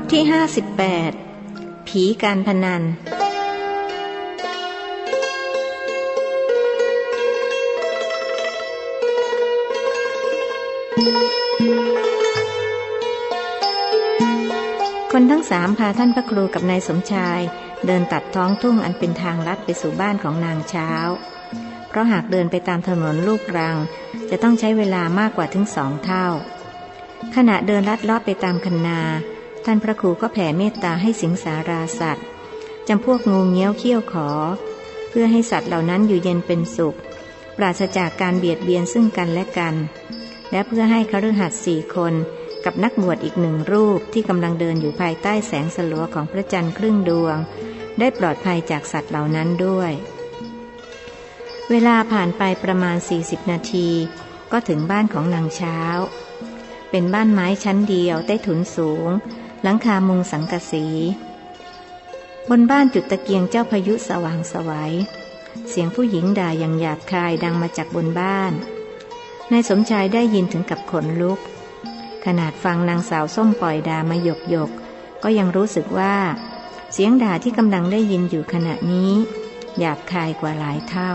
ทที่ 58 ผีการพนัน คนทั้งสามพาท่านพระครูกับนายสมชาย เดินตัดท้องทุ่งอันเป็นทางลัดไปสู่บ้านของนางเช้า เพราะหากเดินไปตามถนนลูกรัง จะต้องใช้เวลามากกว่าถึงสองเท่าขณะเดินลัดลาะไปตามคันนา ท่านพระครูก็แผ่เมตตาให้สิงสาราสัตว์จำพวกงูเงี้ยวเขี้ยวขอ เพื่อให้สัตว์เหล่านั้นอยู่เย็นเป็นสุข ปราศจากการเบียดเบียนซึ่งกันและกัน และเพื่อให้คฤหัสถ์สี่คนกับนักบวชอีกหนึ่งรูปที่กำลังเดินอยู่ภายใต้แสงสลัวของพระจันทร์ครึ่งดวง ได้ปลอดภัยจากสัตว์เหล่านั้นด้วย เวลาผ่านไปประมาณ 40 นาที ก็ถึงบ้านของนางเช้า เป็นบ้านไม้ชั้นเดียวใต้ถุนสูง หลังคามุงสังกะสี บนบ้านจุดตะเกียงเจ้าพายุสว่างสวยัยเสียงผู้หญิงด่าอย่างหยาบคายดังมาจากบนบ้าน นายสมชายได้ยินถึงกับขนลุก ขนาดฟังนางสาวส้มปล่อยด่ามาหยกหยก ก็ยังรู้สึกว่า เสียงด่าที่กำลังได้ยินอยู่ขณะนี้หยาบคายกว่าหลายเท่า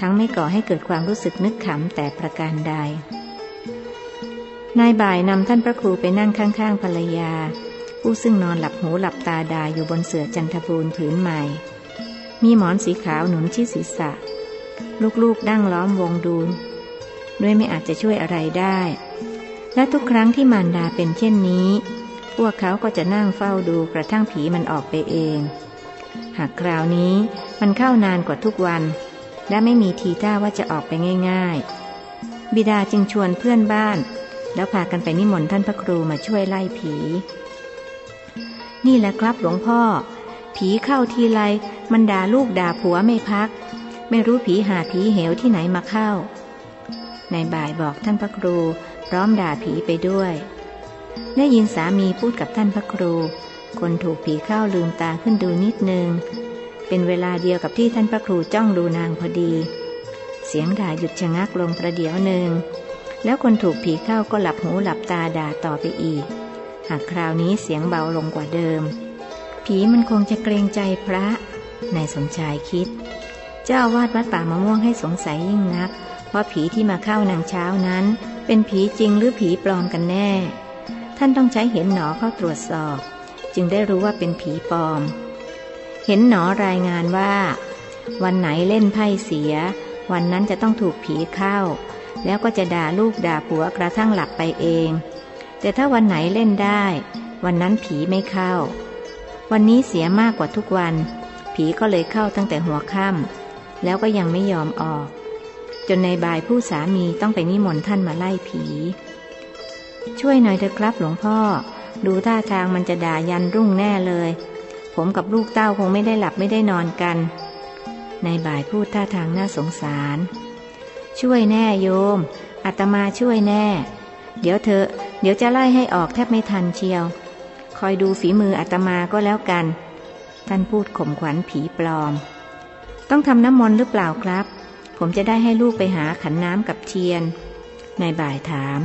ทั้งไม่ก่อให้เกิดความรู้สึกนึกขำแต่ประการใด นายบ่ายนำท่านพระครูไปนั่งข้างๆภรรยา ผู้ซึ่งนอนหลับหูหลับตาดาอยู่บนเสื่อจันทบูรผืนใหม่ มีหมอนสีขาวหนุนที่ศีรษะ ลูกๆดั้งล้อมวงดูด้วยไม่อาจจะช่วยอะไรได้ และทุกครั้งที่มารดาเป็นเช่นนี้ พวกเขาก็จะนั่งเฝ้าดูกระทั่งผีมันออกไปเอง หากคราวนี้มันเข้านานกว่าทุกวัน และไม่มีทีท่าว่าจะออกไปง่าย ๆ บิดาจึงชวนเพื่อนบ้าน แล้วพากันไปนิมนต์ท่านพระครูมาช่วยไล่ผี นี่แหละครับหลวงพ่อ ผีเข้าทีไรมันด่าลูกด่าผัวไม่พัก ไม่รู้ผีหาผีเหวที่ไหนมาเข้า ในบ่ายบอกท่านพระครู พร้อมด่าผีไปด้วย ได้ยินสามีพูดกับท่านพระครู คนถูกผีเข้าลืมตาขึ้นดูนิดนึง เป็นเวลาเดียวกับที่ท่านพระครูจ้องดูนางพอดี เสียงด่าหยุดชะงักลงประเดี๋ยวหนึ่ง แล้วคนถูกผีเข้าก็หลับหูหลับตาด่าต่อไปอีก หากคราวนี้เสียงเบาลงกว่าเดิม ผีมันคงจะเกรงใจพระ นายสมชายคิด เจ้าวาดวัดป่ามะม่วงให้สงสัยยิ่งนัก ว่าผีที่มาเข้านางเช้านั้น เป็นผีจริงหรือผีปลอมกันแน่ ท่านต้องใช้เห็นหนอเข้าตรวจสอบ จึงได้รู้ว่าเป็นผีปลอม เห็นหนอรายงานว่า วันไหนเล่นไพ่เสีย วันนั้นจะต้องถูกผีเข้า แล้วก็จะด่าลูกด่าผัวกระทั่งหลับไปเอง แต่ถ้าวันไหนเล่นได้ วันนั้นผีไม่เข้า วันนี้เสียมากกว่าทุกวัน ผีก็เลยเข้าตั้งแต่หัวค่ำแล้วก็ยังไม่ยอมออก จนในบ่ายผู้สามีต้องไปนิมนต์ท่านมาไล่ผี ช่วยหน่อยเถอะครับหลวงพ่อ ดูท่าทางมันจะด่ายันรุ่งแน่เลย ผมกับลูกเต้าคงไม่ได้หลับไม่ได้นอนกัน ในบ่ายพูดท่าทางน่าสงสาร ช่วยแน่โยมอาตมาช่วยแน่ เดี๋ยวเธอเดี๋ยวจะไล่ให้ออกแทบไม่ทันเชียว คอยดูฝีมืออาตมาก็แล้วกัน ท่านพูดข่มขวัญผีปลอม ต้องทำน้ำมนต์หรือเปล่าครับ ผมจะได้ให้ลูกไปหาขันน้ำกับเทียน นายบ่ายถาม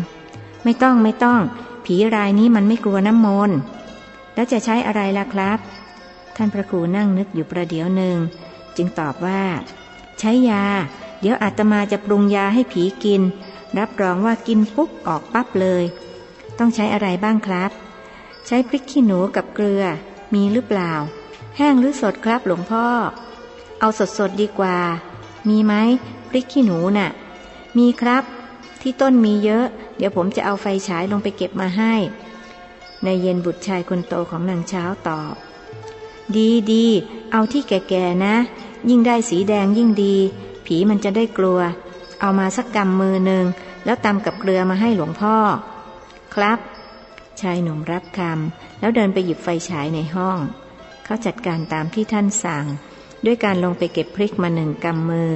ไม่ต้องไม่ต้อง ผีรายนี้มันไม่กลัวน้ำมนต์ แล้วจะใช้อะไรล่ะครับ ท่านพระครูนั่งนึกอยู่ประเดี๋ยวหนึ่ง จึงตอบว่า ใช้ยา เดี๋ยวอาตมาจะปรุงยาให้ผีกิน รับรองว่ากินปุ๊บออกปั๊บเลย ต้องใช้อะไรบ้างครับ ใช้พริกขี้หนูกับเกลือ มีหรือเปล่า แห้งหรือสดครับหลวงพ่อ เอาสดสดดีกว่า มีไหมพริกขี้หนูน่ะ มีครับ ที่ต้นมีเยอะ เดี๋ยวผมจะเอาไฟฉายลงไปเก็บมาให้ในเย็นบุตรชายคนโตของนางเช้าตอบ ดีดี เอาที่แก่ๆนะ ยิ่งได้สีแดงยิ่งดี ผีมันจะได้กลัว เอามาสักกำมือหนึ่งแล้วตำกับเกลือมาให้หลวงพ่อ ครับ ชายหนุ่มรับคำแล้วเดินไปหยิบไฟฉายในห้อง เขาจัดการตามที่ท่านสั่ง ด้วยการลงไปเก็บพริกมาหนึ่งกำมือ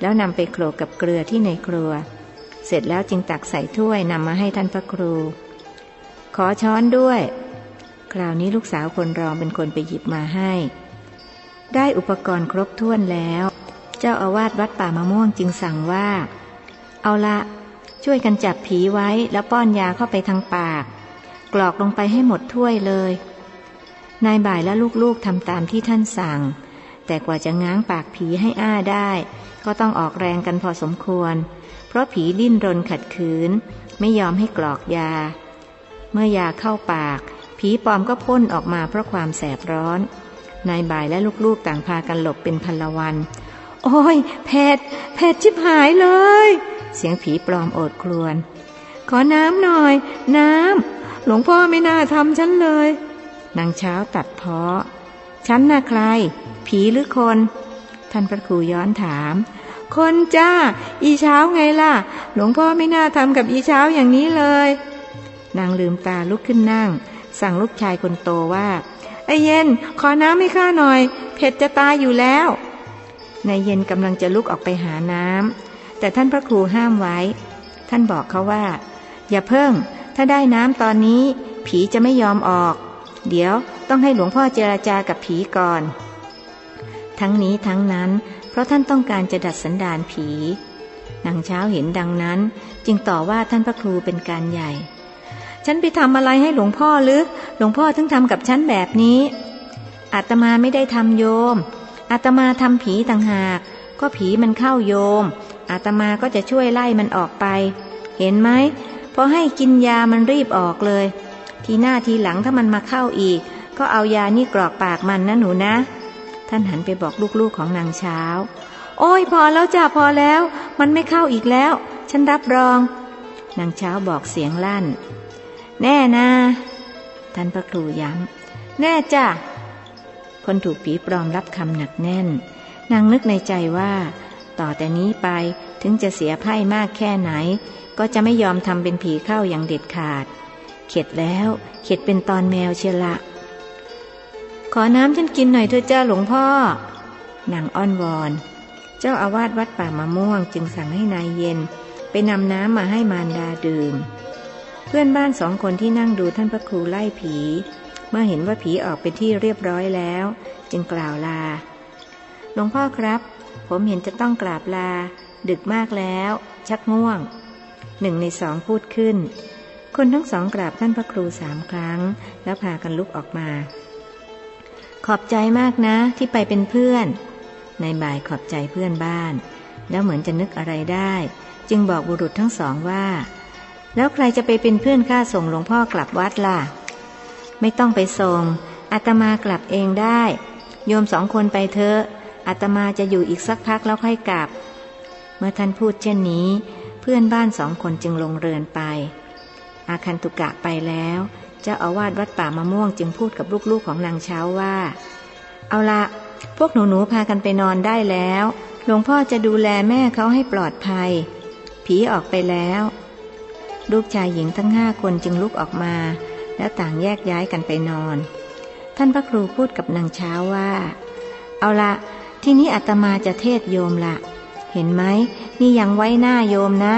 แล้วนำไปโขลกกับเกลือที่ในครัว เสร็จแล้วจึงตักใส่ถ้วยนำมาให้ท่านพระครู ขอช้อนด้วย คราวนี้ลูกสาวคนรองเป็นคนไปหยิบมาให้ได้อุปกรณ์ครบถ้วนแล้ว เจ้าอาวาสวัดป่ามะม่วงจึงสั่งว่า เอาละช่วยกันจับผีไว้แล้วป้อนยาเข้าไปทางปาก กรอกลงไปให้หมดถ้วยเลย นายบ่ายและลูกๆทำตามที่ท่านสั่ง แต่กว่าจะง้างปากผีให้อ้าได้ ก็ต้องออกแรงกันพอสมควร เพราะผีดิ้นรนขัดขืน ไม่ยอมให้กรอกยา เมื่อยาเข้าปาก ผีปลอมก็พ่นออกมาเพราะความแสบร้อนนายบ่ายและลูกๆต่างพากันหลบเป็นพันละวัน โอ้ยเผ็ดเผ็ดชิบหายเลย เสียงผีปลอมโอดครวญขอน้ำหน่อย น้ำ หลวงพ่อไม่น่าทำฉันเลย นางเช้าตัดเพาะ ฉันน่ะใคร ผีหรือคน ท่านพระครูย้อนถาม คนจ้า อีเช้าไงล่ะ หลวงพ่อไม่น่าทำกับอีเช้าอย่างนี้เลย นางลืมตาลุกขึ้นนั่ง สั่งลูกชายคนโตว่าไอเย็น ขอน้ำให้ข้าหน่อย เผ็ดจะตายอยู่แล้ว นายเย็นกำลังจะลุกออกไปหาน้ำแต่ท่านพระครูห้ามไว้ ท่านบอกเขาว่า อย่าเพิ่ง ถ้าได้น้ำตอนนี้ ผีจะไม่ยอมออก เดี๋ยวต้องให้หลวงพ่อเจราจากับผีก่อน ทั้งนี้ทั้งนั้น เพราะท่านต้องการจะดัดสันดานผีนางเช้าเห็นดังนั้น จึงต่อว่าท่านพระครูเป็นการใหญ่ ฉันไปทำอะไรให้หลวงพ่อหรือ หลวงพ่อถึงทำกับฉันแบบนี้อาตมาไม่ได้ทำโยม อาตมาทำผีต่างหาก ก็ผีมันเข้าโยม อาตมาก็จะช่วยไล่มันออกไป เห็นไหมพอให้กินยามันรีบออกเลย ทีหน้าทีหลังถ้ามันมาเข้าอีก ก็เอายานี่กรอกปากมันนะหนูนะ ท่านหันไปบอกลูกๆของนางเช้า โอ้ยพอแล้วจ้าพอแล้ว มันไม่เข้าอีกแล้ว ฉันรับรอง นางเช้าบอกเสียงลั่น แน่นะท่านพระครูย้ำแน่จ้ะ คนถูกผีปลอมรับคำหนักแน่น นางนึกในใจว่า ต่อแต่นี้ไปถึงจะเสียไพ่มากแค่ไหน ก็จะไม่ยอมทำเป็นผีเข้าอย่างเด็ดขาด เข็ดแล้ว เข็ดเป็นตอนแมวเชละ ขอน้ำฉันกินหน่อยเถอะจ้าหลวงพ่อนางอ้อนวอน เจ้าอาวาสวัดป่ามะม่วงจึงสั่งให้นายเย็น ไปนำน้ำมาให้มารดาดื่ม เพื่อนบ้านสองคนที่นั่งดูท่านพระครูไล่ผี เมื่อเห็นว่าผีออกไปที่เรียบร้อยแล้ว จึงกล่าวลา หลวงพ่อครับ ผมเห็นจะต้องกราบลา ดึกมากแล้ว ชักง่วง หนึ่งในสองพูดขึ้น คนทั้งสองกราบท่านพระครูสามครั้ง แล้วพากันลุกออกมา ขอบใจมากนะที่ไปเป็นเพื่อน ในายบ่ายขอบใจเพื่อนบ้าน แล้วเหมือนจะนึกอะไรได้ จึงบอกบุรุษทั้งสองว่า แล้วใครจะไปเป็นเพื่อนข้าส่งหลวงพ่อกลับวัดล่ะ ไม่ต้องไปส่งอาตมากลับเองได้ โยมสองคนไปเถอะอาตมาจะอยู่อีกสักพักแล้วค่อยกลับ เมื่อท่านพูดเช่นนี้ เพื่อนบ้านสองคนจึงลงเรือนไป อาคันตุกะไปแล้ว เจ้าอาวาสวัดป่ามะม่วงจึงพูดกับลูกๆของนางเช้าว่า เอาละพวกหนูๆพากันไปนอนได้แล้วหลวงพ่อจะดูแลแม่เขาให้ปลอดภัย ผีออกไปแล้ว ลูกชายหญิงทั้งห้าคนจึงลุกออกมา แล้วต่างแยกย้ายกันไปนอน ท่านพระครูพูดกับนางเช้าว่า เอาละที่นี้อาตมาจะเทศโยมละเห็นไหมนี่ยังไว้หน้าโยมนะ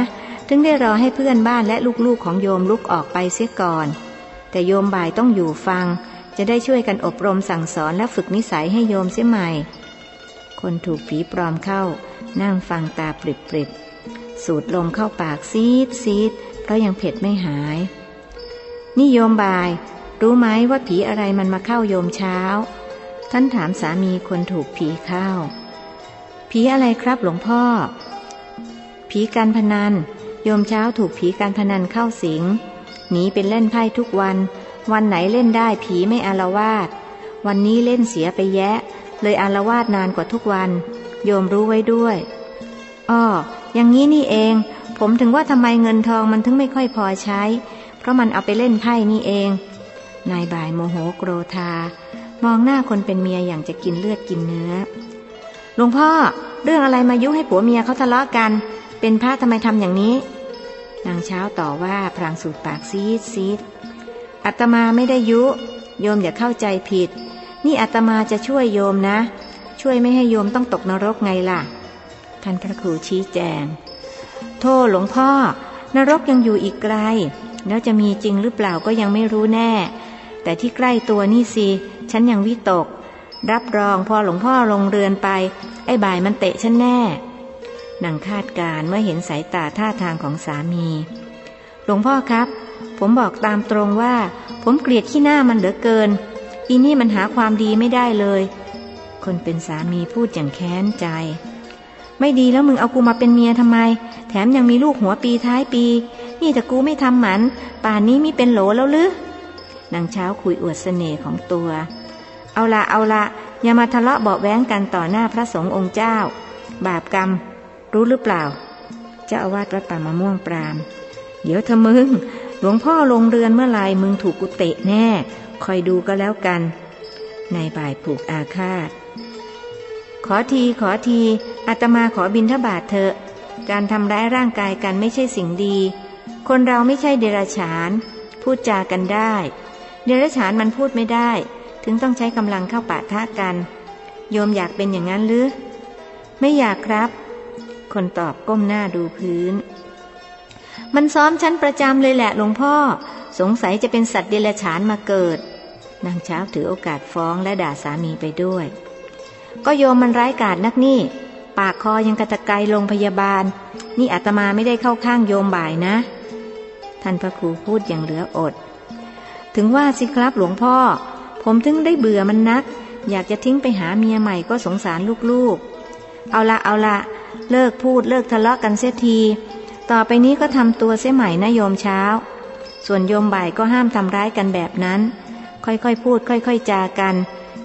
ถึงได้รอให้เพื่อนบ้านและลูกๆของโยมลุกออกไปเสียก่อน แต่โยมบ่ายต้องอยู่ฟัง จะได้ช่วยกันอบรมสั่งสอนและฝึกนิสัยให้โยมเสียใหม่ คนถูกผีปลอมเข้า นั่งฟังตาปริบปริบสูดลมเข้าปากซีดซีดเพราะยังเผ็ดไม่หาย นี่โยมบาย รู้ไหมว่าผีอะไรมันมาเข้าโยมเช้า ท่านถามสามีคนถูกผีเข้า ผีอะไรครับหลวงพ่อ ผีการพนัน โยมเช้าถูกผีการพนันเข้าสิง หนีเป็นเล่นไพ่ทุกวัน วันไหนเล่นได้ผีไม่อารวาส วันนี้เล่นเสียไปแยะ เลยอารวาสนานกว่าทุกวัน โยมรู้ไว้ด้วย อ้อ อย่างนี้นี่เอง ผมถึงว่าทำไมเงินทองมันถึงไม่ค่อยพอใช้ ราะมันเอาไปเล่นไพ่นี่เอง นายบ่ายโมโหโกรธามองหน้าคนเป็นเมียอย่างจะกินเลือดกินเนื้อหลวงพ่อเรื่องอะไรมายุให้ผัวเมียเขาทะเลาะกัน เป็นพระทำไมทำอย่างนี้ นางเช้าต่อว่าพลางสูดปากซีดซีดอาตมาไม่ได้ยุ โยมอย่าเข้าใจผิด นี่อาตมาจะช่วยโยมนะ ช่วยไม่ให้โยมต้องตกนรกไงล่ะ ท่านพระครูชี้แจง โทษหลวงพ่อ นรกยังอยู่อีกไกล แล้วจะมีจริงหรือเปล่าก็ยังไม่รู้แน่ แต่ที่ใกล้ตัวนี่สิฉันยังวิตก รับรองพอหลวงพ่อลงเรือนไป ไอ้บ่ายมันเตะฉันแน่นางคาดการเมื่อเห็นสายตาท่าทางของสามี หลวงพ่อครับ ผมบอกตามตรงว่า ผมเกลียดขี้หน้ามันเหลือเกิน อีนี่มันหาความดีไม่ได้เลย คนเป็นสามีพูดอย่างแค้นใจ ไม่ดีแล้วมึงเอากูมาเป็นเมียทำไม แถมยังมีลูกหัวปีท้ายปี นี่แต่กูไม่ทำหมัน ป่านนี้มิเป็นโหลแล้วหรือนางเช้าคุยอวดเสน่ห์ของตัว เอาละเอาละอย่ามาทะเลาะเบาแว้งกันต่อหน้าพระสงฆ์องค์เจ้า บาปกรรม รู้หรือเปล่า เจ้าอาวาสวัดป่ามะม่วงปราม เดี๋ยวเธอมึง หลวงพ่อลงเรือนเมื่อไรมึงถูกกุเตะแน่ คอยดูก็แล้วกัน นายบ่ายผูกอาฆาต ขอทีขอทีอาตมาขอบินทบาทเถอะ การทำร้ายร่างกายกันไม่ใช่สิ่งดี คนเราไม่ใช่เดรัจฉาน พูดจากันได้ เดรัจฉานมันพูดไม่ได้ ถึงต้องใช้กำลังเข้าปะทะกัน โยมอยากเป็นอย่างนั้นหรือ ไม่อยากครับ คนตอบก้มหน้าดูพื้น มันซ้อมชั้นประจำเลยแหละหลวงพ่อ สงสัยจะเป็นสัตว์เดรัจฉานมาเกิด นางเช้าถือโอกาสฟ้องและด่าสามีไปด้วย ก็โยมมันร้ายกาจนักนี่ปากคอยังกระตะไกลงพยาบาล นี่อาตมาไม่ได้เข้าข้างโยมบ่ายนะ ท่านพระครูพูดอย่างเหลืออด ถึงว่าสิครับหลวงพ่อ ผมถึงได้เบื่อมันนัก อยากจะทิ้งไปหาเมียใหม่ก็สงสารลูกๆ เอาละเอาละเลิกพูดเลิกทะเลาะกันเสียที ต่อไปนี้ก็ทำตัวเสียใหม่นะโยมเช้า ส่วนโยมบ่ายก็ห้ามทำร้ายกันแบบนั้น ค่อยๆพูด ค่อยๆจากัน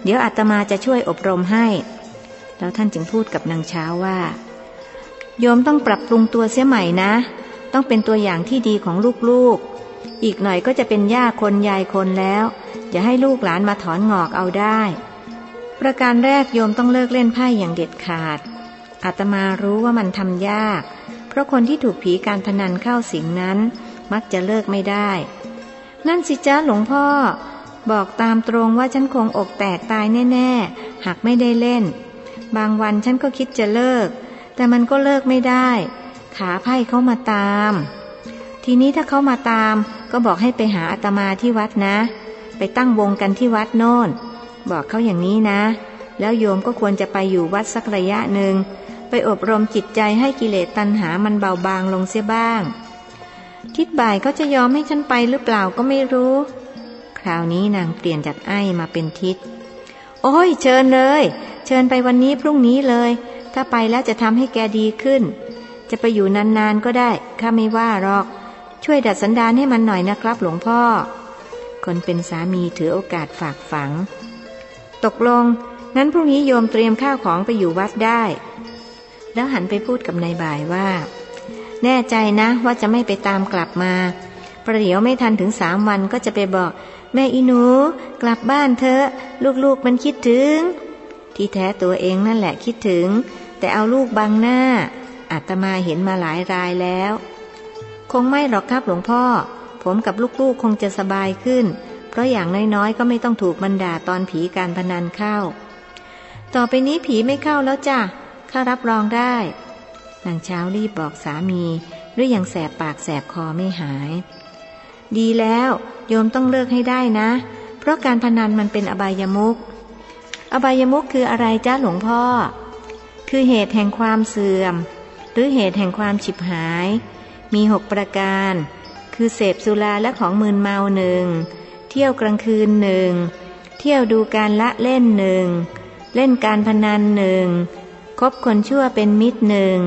เดี๋ยวอาตมาจะช่วยอบรมให้ แล้วท่านจึงพูดกับนางเช้าว่า โยมต้องปรับปรุงตัวเสียใหม่นะ ต้องเป็นตัวอย่างที่ดีของลูกๆ อีกหน่อยก็จะเป็นย่าคนยายคนแล้วอย่าให้ลูกหลานมาถอนงอกเอาได้ ประการแรกโยมต้องเลิกเล่นไพ่อย่างเด็ดขาด อาตมารู้ว่ามันทำยาก เพราะคนที่ถูกผีการพนันเข้าสิงนั้น มักจะเลิกไม่ได้ นั่นสิจ้าหลวงพ่อ บอกตามตรงว่าฉันคงอกแตกตายแน่ๆ หากไม่ได้เล่น บางวันฉันก็คิดจะเลิก แต่มันก็เลิกไม่ได้ ขาไพ่เขามาตาม ทีนี้ถ้าเขามาตาม ก็บอกให้ไปหาอาตมาที่วัดนะ ไปตั้งวงกันที่วัดโน่น บอกเขาอย่างนี้นะ แล้วโยมก็ควรจะไปอยู่วัดสักระยะหนึ่ง ไปอบรมจิตใจให้กิเลสตัณหามันเบาบางลงเสียบ้าง ทิศบ่ายเขาจะยอมให้ฉันไปหรือเปล่าก็ไม่รู้ คราวนี้นางเปลี่ยนจากไอ้มาเป็นทิศโอ้ยเชิญเลย เชิญไปวันนี้พรุ่งนี้เลยถ้าไปแล้วจะทำให้แกดีขึ้น จะไปอยู่นานๆก็ได้ข้าไม่ว่าหรอก ช่วยดัดสันดานให้มันหน่อยนะครับ หลวงพ่อ คนเป็นสามีถือโอกาสฝากฝัง ตกลงงั้นพรุ่งนี้โยมเตรียมข้าวของไปอยู่วัดได้ แล้วหันไปพูดกับนายบ่ายว่า แน่ใจนะว่าจะไม่ไปตามกลับมา ประเดี๋ยวไม่ทันถึงสามวันก็จะไปบอก แม่อีหนู กลับบ้านเถอะ ลูกๆมันคิดถึง ที่แท้ตัวเองนั่นแหละคิดถึง แต่เอาลูกบังหน้า อาตมาเห็นมาหลายรายแล้ว คงไม่หรอกครับหลวงพ่อ ผมกับลูกๆคงจะสบายขึ้น เพราะอย่างน้อยๆ ก็ไม่ต้องถูกมันด่าตอนผีการพนันเข้า ต่อไปนี้ผีไม่เข้าแล้วจ้ะข้ารับรองได้นางเช้ารีบบอกสามีด้วยยังแสบปากแสบคอไม่หาย ดีแล้วโยมต้องเลิกให้ได้นะ เพราะการพนันมันเป็นอบายมุขอบายมุขคืออะไรจ้าหลวงพ่อ คือเหตุแห่งความเสื่อม หรือเหตุแห่งความฉิบหาย มีหกประการ คือเสพสุราและของมึนเมาหนึ่งเที่ยวกลางคืนหนึ่งเที่ยวดูการละเล่นหนึ่งเล่นการพนันหนึ่งคบคนชั่วเป็นมิตรหนึ่ง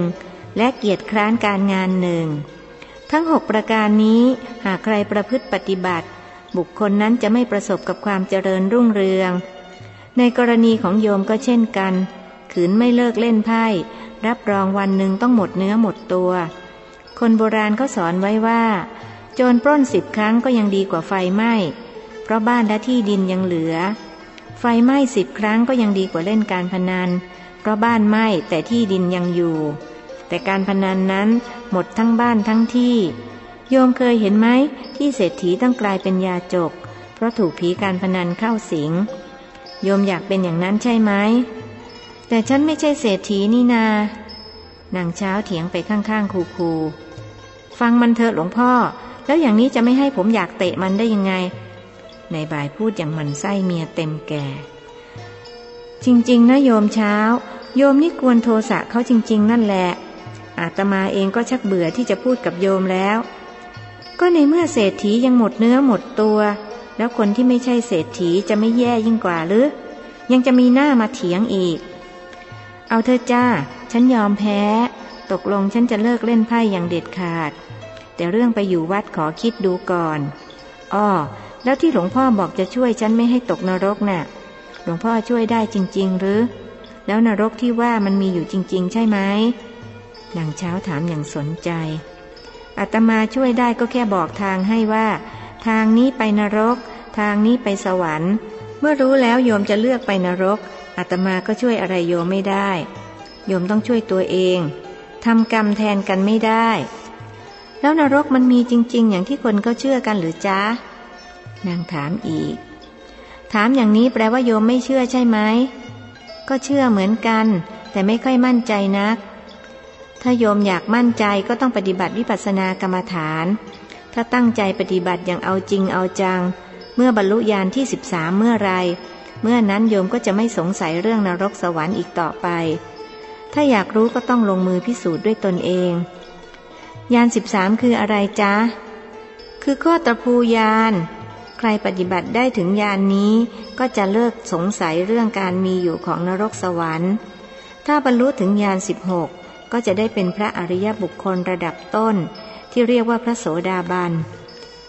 และเกียรติคร้านการงานหนึ่งทั้งหกประการนี้หากใครประพฤติปฏิบัติ บุคคลนั้นจะไม่ประสบกับความเจริญรุ่งเรือง ในกรณีของโยมก็เช่นกัน ขืนไม่เลิกเล่นไพ่ รับรองวันหนึ่งต้องหมดเนื้อหมดตัว คนโบราณเขาสอนไว้ว่า โจรปล้นสิบครั้งก็ยังดีกว่าไฟไหม้ เพราะบ้านและที่ดินยังเหลือ ไฟไหม้สิบครั้งก็ยังดีกว่าเล่นการพนัน เพราะบ้านไหม้แต่ที่ดินยังอยู่ แต่การพนันนั้นหมดทั้งบ้านทั้งที่ โยมเคยเห็นไหมที่เศรษฐีต้องกลายเป็นยาจก เพราะถูกผีการพนันเข้าสิง โยมอยากเป็นอย่างนั้นใช่ไหม แต่ฉันไม่ใช่เศรษฐีนี่นานางเช้าเถียงไปข้างๆคูๆฟังมันเถอะหลวงพ่อ แล้วอย่างนี้จะไม่ให้ผมอยากเตะมันได้ยังไง ในบ่ายพูดอย่างมันไส้เมียเต็มแก่ จริงๆนะโยมเช้า โยมนี่กวนโทสะเขาจริง ๆ นั่นแหละ อาตมาเองก็ชักเบื่อที่จะพูดกับโยมแล้ว ก็ในเมื่อเศรษฐียังหมดเนื้อหมดตัว แล้วคนที่ไม่ใช่เศรษฐีจะไม่แย่ยิ่งกว่าหรือ ยังจะมีหน้ามาเถียงอีก เอาเธอจ้า ฉันยอมแพ้ ตกลงฉันจะเลิกเล่นไพ่อย่างเด็ดขาด แต่เรื่องไปอยู่วัดขอคิดดูก่อน อ้อ แล้วที่หลวงพ่อบอกจะช่วยฉันไม่ให้ตกนรกน่ะ หลวงพ่อช่วยได้จริง ๆ หรือ แล้วนรกที่ว่ามันมีอยู่จริง ๆ ใช่ไหมนางเช้าถามอย่างสนใจ อาตมาช่วยได้ก็แค่บอกทางให้ว่า ทางนี้ไปนรก ทางนี้ไปสวรรค์ เมื่อรู้แล้วโยมจะเลือกไปนรก อาตมาก็ช่วยอะไรโยมไม่ได้ โยมต้องช่วยตัวเองทำกรรมแทนกันไม่ได้ แล้วนรกมันมีจริง ๆ อย่างที่คนก็เชื่อกันหรือจ๊ะนางถามอีก ถามอย่างนี้แปลว่าโยมไม่เชื่อใช่ไหมก็เชื่อเหมือนกัน แต่ไม่ค่อยมั่นใจนัก ถ้าโยมอยากมั่นใจก็ต้องปฏิบัติวิปัสสนากรรมฐาน ถ้าตั้งใจปฏิบัติอย่างเอาจริงเอาจัง เมื่อบรรลุญาณที่สิบสามเมื่อไร เมื่อนั้นโยมก็จะไม่สงสัยเรื่องนรกสวรรค์อีกต่อไป ถ้าอยากรู้ก็ต้องลงมือพิสูจน์ด้วยตนเอง ยานสิบสามคืออะไรจ๊ะ คือข้อตะพูยาน ใครปฏิบัติได้ถึงยานนี้ ก็จะเลิกสงสัยเรื่องการมีอยู่ของนรกสวรรค์ ถ้าบรรลุถึงยานสิบหกก็จะได้เป็นพระอริยบุคคลระดับต้น ที่เรียกว่าพระโสดาบัน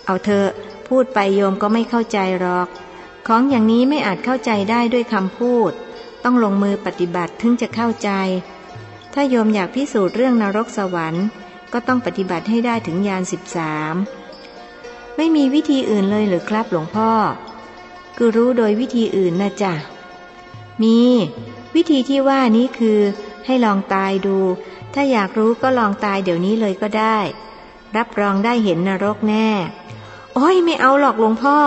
เอาเถอะพูดไปโยมก็ไม่เข้าใจหรอก ของอย่างนี้ไม่อาจเข้าใจได้ด้วยคำพูด ต้องลงมือปฏิบัติถึงจะเข้าใจ ถ้าโยมอยากพิสูจน์เรื่องนรกสวรรค์ ก็ต้องปฏิบัติให้ได้ถึงยานสิบสามไม่มีวิธีอื่นเลยหรือครับหลวงพ่อ คือรู้โดยวิธีอื่นนะจ๊ะ มี วิธีที่ว่านี้คือให้ลองตายดู ถ้าอยากรู้ก็ลองตายเดี๋ยวนี้เลยก็ได้ รับรองได้เห็นนรกแน่ โอ้ยไม่เอาหรอกหลวงพ่อ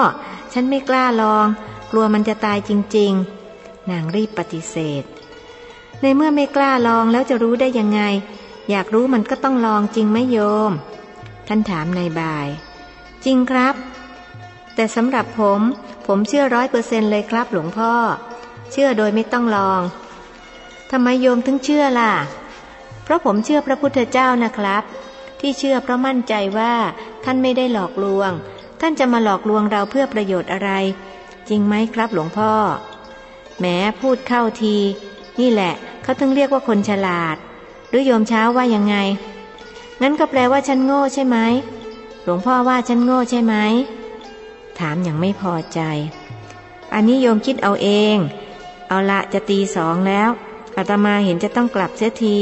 ฉันไม่กล้าลอง กลัวมันจะตายจริง ๆ นางรีบปฏิเสธ ในเมื่อไม่กล้าลองแล้วจะรู้ได้ยังไง อยากรู้มันก็ต้องลองจริงไหมโยม ท่านถามในบ่าย จริงครับ แต่สำหรับผม ผมเชื่อร้อยเปอร์เซนเลยครับหลวงพ่อ เชื่อโดยไม่ต้องลองทำไมโยมถึงเชื่อล่ะ เพราะผมเชื่อพระพุทธเจ้านะครับ ที่เชื่อเพราะมั่นใจว่าท่านไม่ได้หลอกลวง ท่านจะมาหลอกลวงเราเพื่อประโยชน์อะไร จริงไหมครับหลวงพ่อ แม้พูดเข้าที นี่แหละ เขาถึงเรียกว่าคนฉลาด หรือโยมเช้าว่ายังไง งั้นก็แปลว่าฉันโง่ใช่ไหม หลวงพ่อว่าฉันโง่ใช่ไหม ถามอย่างไม่พอใจ อันนี้โยมคิดเอาเอง เอาละจะตีสองแล้วอาตมาเห็นจะต้องกลับเสียที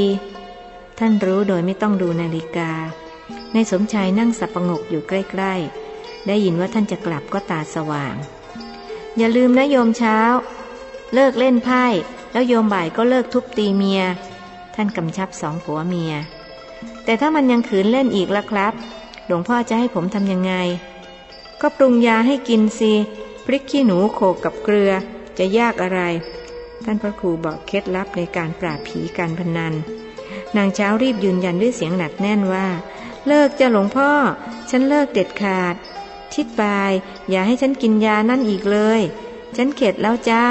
ท่านรู้โดยไม่ต้องดูนาฬิกา ในสมชายนั่งสับประงกอยู่ใกล้ ๆ ได้ยินว่าท่านจะกลับก็ตาสว่าง อย่าลืมนะโยมเช้า เลิกเล่นไพ่ แล้วโยมบ่ายก็เลิกทุบตีเมีย ท่านกำชับสองผัวเมีย แต่ถ้ามันยังขืนเล่นอีกละครับ หลวงพ่อจะให้ผมทำยังไง ก็ปรุงยาให้กินสิพริกขี้หนูโขกกับเกลือจะยากอะไร ท่านพระครูบอกเคล็ดลับในการปราบผีการพนัน นางเช้ารีบยืนยันด้วยเสียงหนักแน่นว่า เลิกจะหลวงพ่อ ฉันเลิกเด็ดขาด ชิดบาย อย่าให้ฉันกินยานั่นอีกเลย ฉันเข็ดแล้วจ้า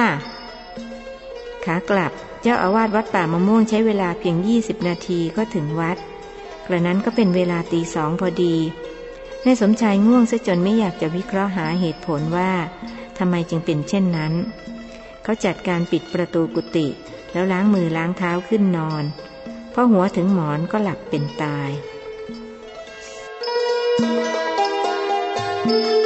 ขากลับเจ้าอาวาสวัดป่ามะม่วงใช้เวลาเพียง 20 นาทีก็ถึงวัด กระนั้นก็เป็นเวลาตีสองพอดีนายสมชายง่วงซะจนไม่อยากจะวิเคราะห์หาเหตุผลว่าทำไมจึงเป็นเช่นนั้น เขาจัดการปิดประตูกุฏิแล้วล้างมือล้างเท้าขึ้นนอนพอหัวถึงหมอนก็หลับเป็นตาย thank you thank you